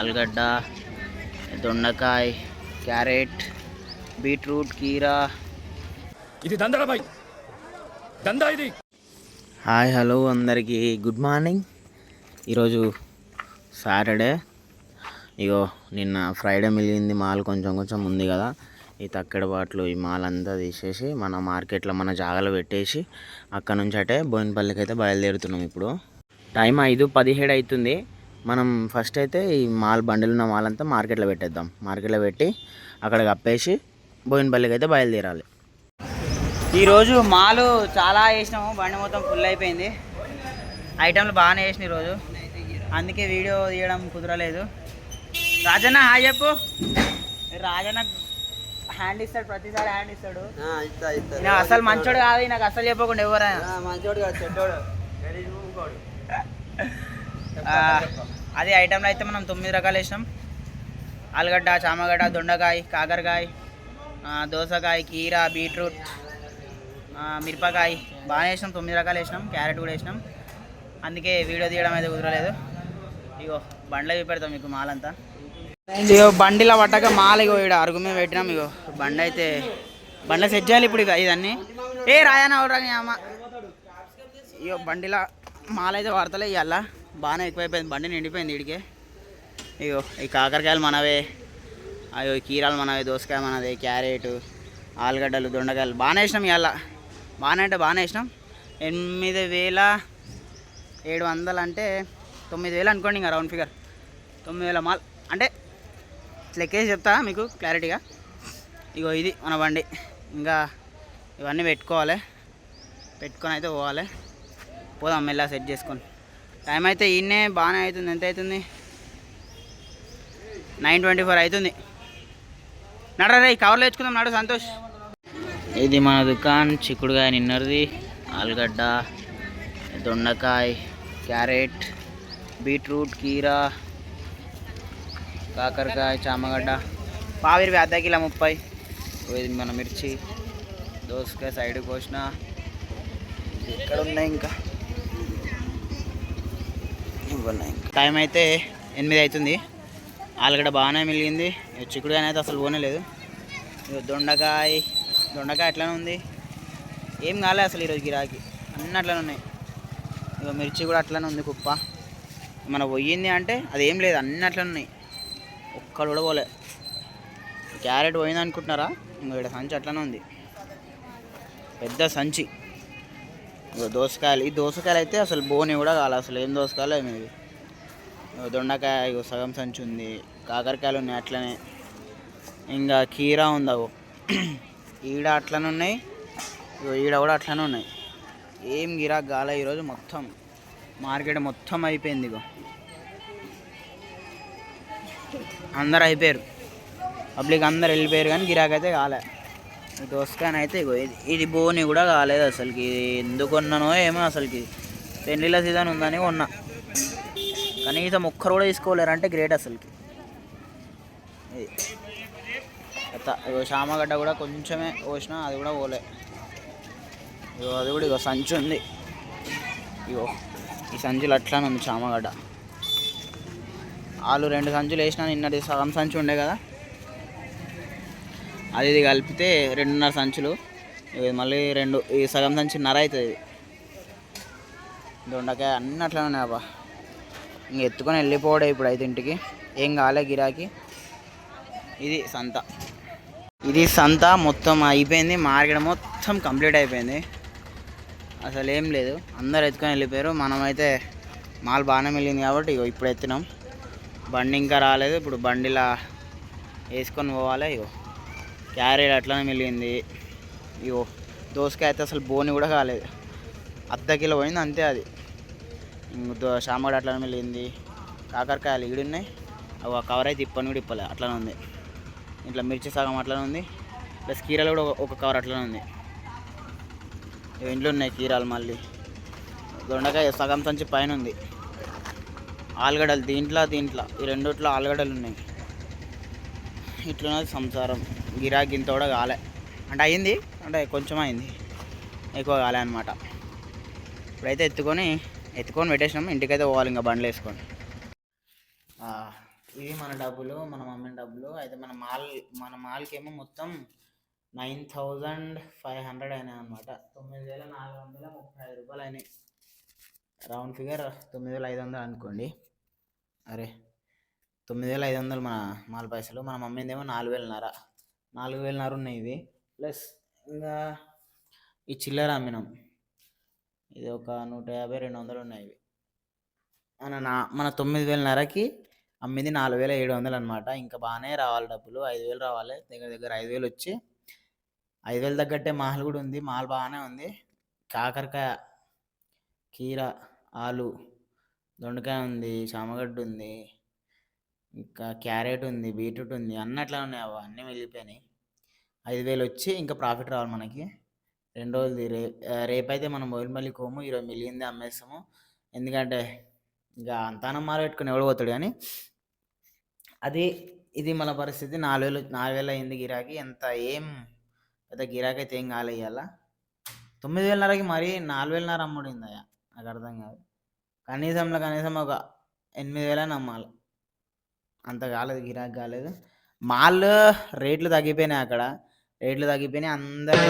ఆలుగడ్డ దొండకాయ carrot beetroot కీరా. ఇది దందరా బాయ్. దందా ఇది. హాయ్ హలో అందరికీ. Good morning. ఈరోజు సాటర్డే. ఇగో నిన్న ఫ్రైడే మిగిలింది మాల్ కొంచెం కొంచెం ఉంది కదా. ఈ తక్కడ బాట్లు ఈ మాల్ అంతా తీసేసి మన మార్కెట్లో మన జాగాలో పెట్టేసి అక్కడ నుంచి అటే బోయినపల్లికి అయితే బయలుదేరుతున్నాం ఇప్పుడు. టైం ఐదు పదిహేడు అవుతుంది మనం ఫస్ట్ అయితే ఈ మాల్ బండిలు ఉన్న మాల్ అంతా మార్కెట్లో పెట్టేద్దాం. మార్కెట్లో పెట్టి అక్కడ కప్పేసి బోయినపల్లికి అయితే బయలుదేరాలి. ఈరోజు మాలు చాలా వేసినాము బండి మొత్తం ఫుల్ అయిపోయింది. ఐటమ్లు బాగానే వేసిన ఈరోజు. అందుకే వీడియో తీయడం కుదరలేదు. రాజన్న హాయ్ చెప్పు. రాజన్న హ్యాండ్ ఇస్తాడు ప్రతిసారి హ్యాండ్ ఇస్తాడు. అసలు మంచోడు కాదు నాకు అసలు చెప్పకుండా ఎవరైనా. మంచోడు కాదు చెడ్డోడు. అదే ఐటెంలో అయితే మనం తొమ్మిది రకాలు వేసినాం. ఆలుగడ్డ చామగడ్డ దొండకాయ కాకరకాయ దోసకాయ కీర బీట్రూట్ మిరపకాయ బాగా వేసినాం. తొమ్మిది రకాలు వేసినాం. క్యారెట్ కూడా వేసినాం. అందుకే వీడియో తీయడం అయితే కుదరలేదు. ఇగో బండ్లో చూపెడతాం మీకు మాలంతా. ఇగో బండిలో పట్టక మాల ఇగో ఇక్కడ అరుగు మీద పెట్టినాం ఇగో. బండి అయితే బండ్ల సెట్ చేయాలి ఇప్పుడు ఇక ఇదన్నీ. ఏ రాయన ఎవరా అమ్మ? ఇగో బండిలో మాల అయితే వాడతలే ఇవాళ బాగానే ఎక్కువైపోయింది. బండి నిండిపోయింది ఇడికే. ఇగో ఈ కాకరకాయలు మనవే. అయ్యో కీరాలు మనవే దోసకాయ మనదే క్యారెట్ ఆలుగడ్డలు దొండకాయలు. బాగానే వేసినాం ఇవాళ బాగానే అంటే బాగానే వేసినాం. ఎనిమిది వేల ఏడు వందలు అంటే తొమ్మిది వేలు అనుకోండి ఇంకా రౌండ్ ఫిగర్. తొమ్మిది వేల మాల్. అంటే లెక్కేసి చెప్తా మీకు క్లారిటీగా. ఇగో ఇది మన బండి. ఇంకా ఇవన్నీ పెట్టుకోవాలి. పెట్టుకొని అయితే పోవాలి. పోదాం మెల్ల సెట్ చేసుకొని. టైం అయితే ఈయనే బాగానే అవుతుంది. ఎంత అవుతుంది? నైన్ ట్వంటీ ఫోర్ అవుతుంది. నడరా ఈ కవర్లో తెచ్చుకుందాం నడు సంతోష్. ఇది మన దుకాణం చిక్కుడుకాయ నిన్నటిది ఆలుగడ్డ దొండకాయ క్యారెట్ బీట్రూట్ కీరా కాకరకాయ చామగడ్డ. పావిరివి అర్ధ కిలో ముప్పై. ఇది మన మిర్చి. దోసకాయ సైడ్ కోసిన. ఇక్కడ ఉన్నాయి ఇంకా. ఇవ్వన్నాయి టైం అయితే ఎనిమిది అవుతుంది. ఆలుగడ్డ బాగానే మిలిగింది చిక్కుడు కానీ అయితే అసలు పోనేలేదు ఇక దొండకాయ దొండకాయ అట్లానే ఉంది. ఏం కాలే అసలు ఈరోజు గిరాకీ. అన్నీ అట్లనే ఉన్నాయి. ఇక మిర్చి కూడా అట్లనే ఉంది కుప్ప. మన పోయింది అంటే అది ఏం లేదు. అన్నీ అట్లనే ఉన్నాయి. ఒక్కడు కూడా పోలే. క్యారెట్ పోయింది అనుకుంటున్నారా? ఇంకా ఇక్కడ సంచి అట్లనే ఉంది. పెద్ద సంచి. దోసకాయలు ఈ దోసకాయలు అయితే అసలు బోని కూడా కావాలి అసలు ఏం దోసకాయలు ఏమి దొండకాయ ఇగో సగం సంచి ఉంది కాకరకాయలు ఉన్నాయి అట్లనే. ఇంకా కీరా ఉంది ఈడ అట్లనే ఉన్నాయి ఇగో ఈడ కూడా అట్లనే ఉన్నాయి. ఏం గిరాక్ కాలే ఈరోజు మొత్తం. మార్కెట్ మొత్తం అయిపోయింది ఇగో. అందరు అయిపోయారు. పబ్లిక్ అందరు వెళ్ళిపోయారు కానీ గిరాక్ అయితే కాలే. దోసకాయన అయితే ఇగో ఇది ఇది బోని కూడా కాలేదు అసలుకి. ఎందుకు కొన్నానో ఏమో అసలుకి. పెళ్ళిళ్ళ సీజన్ ఉందని కొన్నా. కనీసం ఒక్కరు కూడా తీసుకోలేరు అంటే గ్రేట్ అసలుకి. ఇది. ఇగో శామగడ్డ కూడా కొంచెమే పోసిన అది కూడా పోలే. ఇగో అది కూడా ఇగో సంచి ఉంది. ఇగో ఈ సంచులు అట్లానే ఉంది చామగడ్డ ఆలు రెండు సంచులు వేసిన నిన్నటి సగం సంచి ఉండే కదా. అది ఇది కలిపితే రెండున్నర సంచులు. ఇది మళ్ళీ రెండు ఈ సగం సంచి నర అవుతుంది. దొండకాయ అన్నీ అట్లనే ఉన్నాయి అబ్బా. ఇంక ఎత్తుకొని వెళ్ళిపోవడే ఇప్పుడు అయితే ఇంటికి. ఏం కాలే గిరాకి. ఇది సంత. ఇది సంత మొత్తం అయిపోయింది. మార్కెట్ మొత్తం కంప్లీట్ అయిపోయింది. అసలు ఏం లేదు. అందరు ఎత్తుకొని వెళ్ళిపోయారు. మనమైతే మాల్ బాగానే వెళ్ళింది కాబట్టి ఇగో ఇప్పుడు ఎత్తినాం. బండి ఇంకా రాలేదు. ఇప్పుడు బండిలా వేసుకొని పోవాలి ఇగో. క్యారెట్ అట్లనే మిలిగింది ఇగో దోసకాయ అయితే అసలు బోని కూడా కాలేదు. అర్ధ కిలో పోయింది అంతే అది. ఇంక దో సాంబార్ అట్లనే మిలిగింది కాకరకాయలు ఈడున్నాయి అవి ఆ కవర్ అయితే ఇప్పని కూడా ఇప్పలే అట్లనే ఉంది. ఇట్లా మిర్చి సగం అట్లనే ఉంది. ప్లస్ కీరలు కూడా ఒక- కవర్ అట్లనే ఉంది. ఇవి ఇంట్లో ఉన్నాయి కీరాలు మళ్ళీ. దొండకాయ సగం సంచి పైన ఉంది. ఆలుగడ్డలు దీంట్లో దీంట్లో. ఈ రెండిట్లో ఆలుగడ్డలు ఉన్నాయి. ఇట్లున్నది సంసారం. గిరాకీ ఇంత కూడా కాలే. అంటే అయింది. అంటే కొంచెం అయింది. ఎక్కువ కాలే అనమాట ఇప్పుడైతే ఎత్తుకొని ఎత్తుకొని పెట్టేసినాం. ఇంటికైతే పోవాలి ఇంకా బండ్లు వేసుకొని. ఇవి మన డబ్బులు మన మమ్మీ డబ్బులు. అయితే మన మాల్ మన మాల్కి ఏమో మొత్తం నైన్ థౌజండ్ ఫైవ్ హండ్రెడ్ అయినాయి అనమాట తొమ్మిది వేల నాలుగు వందల ముప్పై ఐదు రూపాయలు అయినాయి. రౌండ్ ఫిగర్ తొమ్మిది వేల ఐదు వందలు అనుకోండి. అరే తొమ్మిది వేల ఐదు వందలు మన మాల పైసలు. మన మమ్మీదేమో నాలుగు వేలన్నర. నాలుగు వేలన్నర ఉన్నాయి ఇవి. ప్లస్ ఇంకా ఈ చిల్లర అమ్మినాం. ఇది ఒక నూట యాభై రెండు వందలు ఉన్నాయి ఇవి. మన నా మన తొమ్మిది వేలన్నరకి అమ్మింది నాలుగు వేల ఏడు వందలు అనమాట ఇంకా బాగానే రావాలి డబ్బులు. ఐదు వేలు రావాలి. దగ్గర దగ్గర ఐదు వేలు వచ్చి ఐదు వేలు తగ్గట్టే మాల్ కూడా ఉంది. మాల్ బాగానే ఉంది. కాకరకాయ కీర ఆలు దొండకాయ ఉంది చామగడ్డ ఉంది. ఇంకా క్యారెట్ ఉంది బీట్రూట్ ఉంది అన్నట్లా ఉన్నాయి అవి అన్నీ మిగిలిపోయినాయి ఐదు వేలు వచ్చి ఇంకా ప్రాఫిట్ రావాలి మనకి. రెండు రోజులది రే రేపైతే మనం మళ్ళీ కోము ఈరోజు మిలిగింది అమ్మేస్తాము. ఎందుకంటే ఇంకా అంతానం మాల పెట్టుకుని ఎవడు పోతాడు కానీ అది ఇది మన పరిస్థితి. నాలుగు వేలు నాలుగు వేలు అయింది గిరాకీ. ఎంత ఏం పెద్ద గిరాకీ అయితే ఏం కాలేయాల తొమ్మిది వేలన్నరకి మరీ నాలుగు వేలన్నర అమ్ముడిందయ్యా నాకు అర్థం కాదు. కనీసంలో కనీసం ఒక ఎనిమిది వేలని అమ్మాలి. అంత కాలేదు గిరాకీ కాలేదు. మాల్ రేట్లు తగ్గిపోయినాయి అక్కడ. రేట్లు తగ్గిపోయినాయి అందరూ